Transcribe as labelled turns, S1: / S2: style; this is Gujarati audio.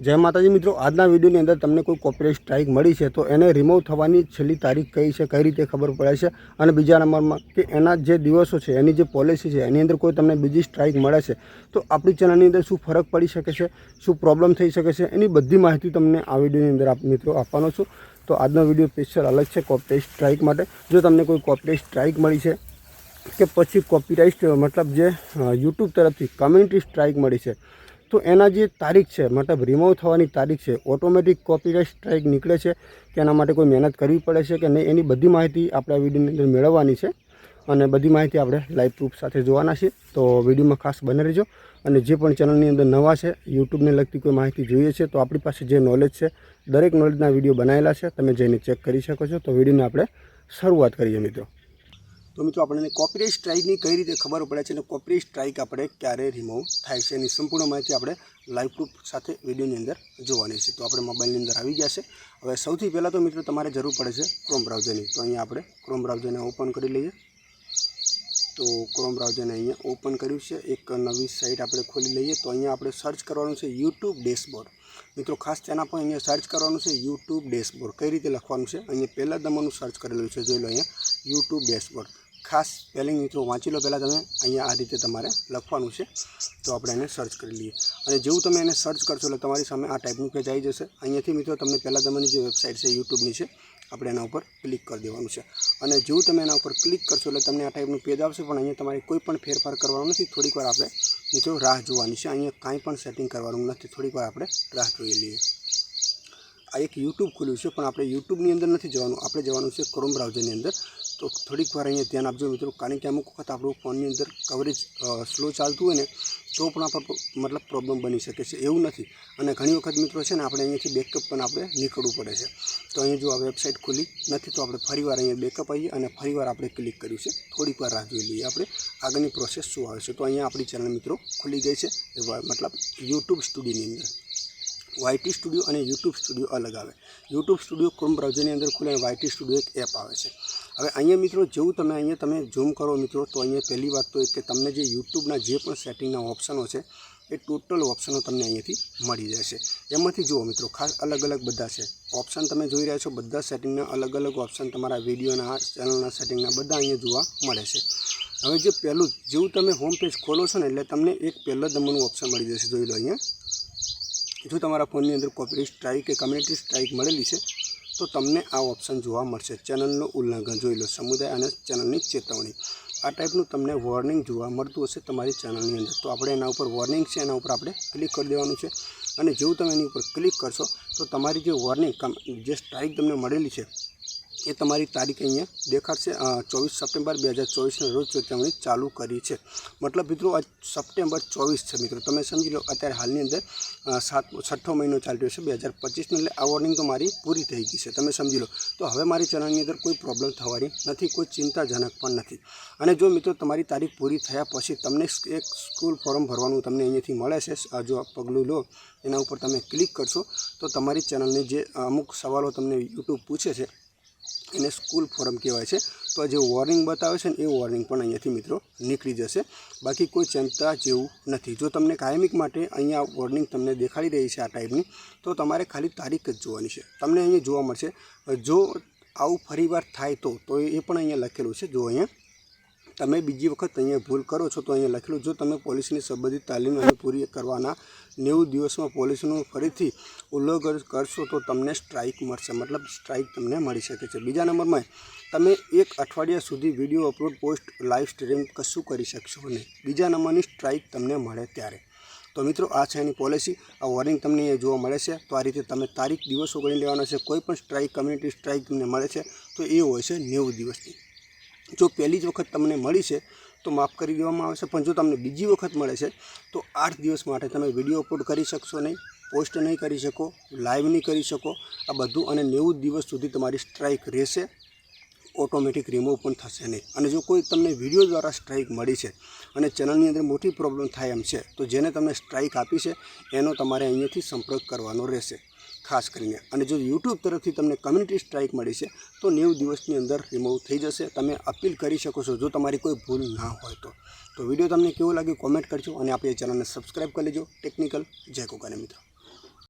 S1: જય માતાજી મિત્રો, આજના વિડીયોની અંદર તમને કોઈ કોપીરાઇટ સ્ટ્રાઇક મળી છે તો એને રિમૂવ થવાની છેલ્લી તારીખ કઈ છે, કઈ રીતે ખબર પડે છે અને બીજા નંબરમાં કે એના જે દિવસો છે, એની જે પોલિસી છે, એની અંદર કોઈ તમને બીજી સ્ટ્રાઇક મળે છે તો આપણી ચેનલની અંદર શું ફરક પડી શકે છે, શું પ્રોબ્લેમ થઈ શકે છે, એની બધી માહિતી તમને આ વિડીયોની અંદર આપ મિત્રો આપવાનો છું. તો આજનો વીડિયો સ્પેશિયલ અલગ છે કોપીરાઇટ સ્ટ્રાઇક માટે. જો તમને કોઈ કોપીરાઇટ સ્ટ્રાઇક મળી છે કે પછી કોપીરાઇટ મતલબ જે યુટ્યુબ તરફથી કમ્યુનિટી સ્ટ્રાઇક મળી છે તો એના જે તારીખ છે, મતલબ રિમૂવ થવાની તારીખ છે ઓટોમેટિક કોપીરાઇટ સ્ટ્રાઇક નીકળે છે કે એના માટે કોઈ મહેનત કરવી પડે છે કે નહીં, એની બધી માહિતી આપણે આ વિડીયોની અંદર મેળવવાની છે અને બધી માહિતી આપણે લાઈવ પ્રૂફ સાથે જોવાના છે તો વિડીયોમાં ખાસ બને રહેજો અને જે પણ ચેનલની અંદર નવા છે, યુટ્યુબને લગતી કોઈ માહિતી જોઈએ છે, તો આપણી પાસે જે નોલેજ છે, દરેક નોલેજના વીડિયો બનાવેલા છે, તમે જઈને ચેક કરી શકો છો. તો વિડીયોને આપણે શરૂઆત કરીએ મિત્રો. તો મિત્રો આપણને કોપીરાઇટ સ્ટ્રાઇકની કઈ રીતે ખબર પડે છે અને કોપીરાઇટ સ્ટ્રાઇક આપણે ક્યારે રિમૂવ થાય છે એની સંપૂર્ણ માહિતી આપણે લાઈવ પ્રૂફ સાથે વિડીયોની અંદર જોવાની છે. તો આપણે મોબાઈલની અંદર આવી ગયા છે. હવે સૌથી પહેલાં તો મિત્રો તમારે જરૂર પડે છે ક્રોમ બ્રાઉઝરની તો અહીંયા આપણે ક્રોમ બ્રાઉઝરને ઓપન કરી લઈએ. તો ક્રોમ બ્રાઉઝરને અહીંયા ઓપન કર્યું છે. એક નવી સાઇટ આપણે ખોલી લઈએ. તો અહીંયા આપણે સર્ચ કરવાનું છે યુટ્યુબ ડેશબોર્ડ મિત્રો ખાસ તેના પર અહીંયા સર્ચ કરવાનું છે યુટ્યુબ ડેશબોર્ડ કઈ રીતે લખવાનું છે? અહીંયા પહેલાં દમાનું સર્ચ કરેલું છે. જોઈ લો અહીંયા યુટ્યુબ ડેશબોર્ડ ખાસ સ્પેલિંગ મિત્રો વાંચી લો પહેલાં તમે. અહીંયા આ રીતે તમારે લખવાનું છે. તો આપણે એને સર્ચ કરી લઈએ. અને જેવું તમે એને સર્ચ કરશો એટલે તમારી સામે આ ટાઈપનું પેજ આવી જશે. અહીંયાથી મિત્રો તમને પહેલાં તમારી જે વેબસાઇટ છે યુટ્યુબની છે, આપણે એના ઉપર ક્લિક કરી દેવાનું છે. અને જેવું તમે એના ઉપર ક્લિક કરશો એટલે તમને આ ટાઈપનું પેજ આવશે, પણ અહીંયા તમારે કોઈ પણ ફેરફાર કરવાનો નથી. થોડીક વાર આપણે મિત્રો રાહ જોવાની છે. અહીંયા કાંઈ પણ સેટિંગ કરવાનું નથી. થોડીક વાર આપણે રાહ જોઈ લઈએ. આ એક યુટ્યુબ ખુલ્યું છે, પણ આપણે યુટ્યુબની અંદર નથી જવાનું. આપણે જવાનું છે ક્રોમ બ્રાઉઝરની અંદર. તો થોડીક વાર અહીંયા ધ્યાન આપજો મિત્રો. કારણ કે અમુક વખત આપણું ફોનની અંદર કવરેજ સ્લો ચાલતું હોય ને, તો પણ આપણે મતલબ પ્રોબ્લેમ બની શકે છે. એવું નથી. અને ઘણી વખત મિત્રો છે ને, આપણે અહીંયાથી બેકઅપ પણ આપણે નીકળવું પડે છે. તો અહીંયા જો આ વેબસાઇટ ખુલી નથી, તો આપણે ફરીવાર અહીંયા બેકઅપ આવીએ અને ફરીવાર આપણે ક્લિક કર્યું છે. થોડીક વાર રાહ જોઈ લઈએ આપણે. આગળની પ્રોસેસ શું આવે છે? તો અહીંયા આપણી ચેનલ મિત્રો ખુલી ગઈ છે. મતલબ યુટ્યુબ સ્ટુડિયોની અંદર. વાયટી સ્ટુડિયો અને યુટ્યુબ સ્ટુડિયો અલગ આવે. યુટ્યુબ સ્ટુડિયો ક્રોમ બ્રાઉઝરની અંદર ખુલે અને વાયટી સ્ટુડિયો એક એપ આવે છે. હવે અહીંયા મિત્રો જેવું તમે અહીંયા તમે ઝૂમ કરો મિત્રો, તો અહીંયા પહેલી વાત તો એ કે તમને જે યુટ્યુબના જે પણ સેટિંગના ઓપ્શનો છે, એ ટોટલ ઓપ્શનો તમને અહીંયાથી મળી જશે એમાંથી જુઓ મિત્રો, ખાસ અલગ અલગ બધા છે. ઓપ્શન તમે જોઈ રહ્યા છો, બધા સેટિંગના અલગ અલગ ઓપ્શન તમારા વિડીયોના ચેનલના સેટિંગના બધા અહીંયા જોવા મળે છે. હવે જે પહેલું, જેવું તમે હોમ પેજ ખોલો છો ને, એટલે તમને એક પહેલાં નંબરનું ઓપ્શન મળી જશે. જોઈ લો અહીંયા. જો તમારા ફોનની અંદર કોપીરાઇટ સ્ટ્રાઇક કે કમ્યુનિટી સ્ટ્રાઇક મળેલી છે, તો તમને આ ઓપ્શન જોવા મળશે. ચેનલનું ઉલ્લંઘન જોઈ લો. સમુદાય અને ચેનલની ચેતવણી. આ ટાઈપનું તમને વોર્નિંગ જોવા મળતું હશે તમારી ચેનલની અંદર. તો આપણે એના ઉપર વોર્નિંગ છે, એના ઉપર આપણે ક્લિક કરી દેવાનું છે. અને જેવું તમે એની ઉપર ક્લિક કરશો, તો તમારી જે વોર્નિંગ જે સ્ટ્રાઇક તમને મળેલી છે એ તમારી તારીખ અહીંયા દેખાડશે. ચોવીસ સપ્ટેમ્બર બે હજાર ચોવીસના રોજ ચેતવણી ચાલુ કરી છે. મતલબ મિત્રો આ સપ્ટેમ્બર ચોવીસ છે મિત્રો. તમે સમજી લો, અત્યારે હાલની અંદર સાત, છઠ્ઠો મહિનો ચાલી રહ્યો છે બે હજાર પચીસને, એટલે આ વોર્નિંગ તો મારી પૂરી થઈ ગઈ છે. તમે સમજી લો. તો હવે મારી ચેનલની અંદર કોઈ પ્રોબ્લેમ થવાની નથી, કોઈ ચિંતાજનક પણ નથી. અને જો મિત્રો, તમારી તારીખ પૂરી થયા પછી તમને એક સ્કૂલ ફોર્મ ભરવાનું તમને અહીંયાથી મળે છે. આ જો પગલું લો, એના ઉપર તમે ક્લિક કરશો, તો તમારી ચેનલને જે અમુક સવાલો તમને યુટ્યુબ પૂછે છે એને સ્કૂલ ફોરમ કહેવાય છે. તો જે વોર્નિંગ બતાવે છે ને, એ વોર્નિંગ પણ અહીંયાથી મિત્રો નીકળી જશે. બાકી કોઈ ચિંતા જેવું નથી. જો તમને કાયમિક માટે અહીંયા વોર્નિંગ તમને દેખાડી રહી છે આ ટાઈપની તો તમારે ખાલી તારીખ જ જોવાની છે. તમને અહીંયા જોવા મળશે. જો આવું ફરીવાર થાય તો તો એ પણ અહીંયા લખેલું છે. જો અહીંયા તમે બીજી વખત અહીંયા ભૂલ કરો છો તો અહીંયા લખેલું જો તમે પોલીસની સંબંધિત તાલીમ અને પૂરી કરવાના નેવું દિવસમાં પોલીસનું ફરીથી ઉલ્લંઘન કરશો તો તમને સ્ટ્રાઇક મળશે. મતલબ સ્ટ્રાઇક તમને મળી શકે છે. બીજા નંબરમાં તમે એક અઠવાડિયા સુધી video upload, post, live stream કશું કરી શકશો નહીં. બીજા નંબરની સ્ટ્રાઇક તમને મળે ત્યારે. તો મિત્રો, આ છે એની પોલિસી. આ વોર્નિંગ તમને અહીંયા જોવા મળે છે. તો આ રીતે તમે તારીખ, દિવસો ગણી લેવાના છે. કોઈ પણ સ્ટ્રાઇક, કમ્યુનિટી સ્ટ્રાઇક તમને મળે છે, તો એ હોય છે નેવું દિવસની. જો પહેલી જ વખત તમને મળી છે, તો માફ કરી દેવામાં આવે છે, પણ જો તમને બીજી વખત મળે છે, તો આઠ દિવસ માટે તમે વીડિયો અપલોડ કરી શકશો નહીં, પોસ્ટ નહીં કરી શકો, લાઈવ નહીં કરી શકો, આ બધું અને નેવું દિવસ સુધી તમારી સ્ટ્રાઇક રહેશે, ઓટોમેટિક રિમૂવ પણ થશે નહીં. અને જો કોઈ તમને વીડિયો દ્વારા સ્ટ્રાઇક મળી છે અને ચેનલની અંદર મોટી પ્રોબ્લેમ થાય એમ છે, તો જેને તમને સ્ટ્રાઇક આપી છે, એનો તમારે અહીંયાથી સંપર્ક કરવાનો રહેશે. ખાસ કરીને. અને જો યુટ્યુબ તરફથી તમને કમ્યુનિટી સ્ટ્રાઇક મળી છે, તો નેવું દિવસની અંદર રિમૂવ થઈ જશે. તમે અપીલ કરી શકો છો, જો તમારી કોઈ ભૂલ ના હોય તો. તો વીડિયો તમને કેવો લાગ્યો કોમેન્ટ કરજો અને આપણી ચેનલને સબસ્ક્રાઈબ કરી લેજો. ટેકનિકલ જય કોકાને મિત્રો.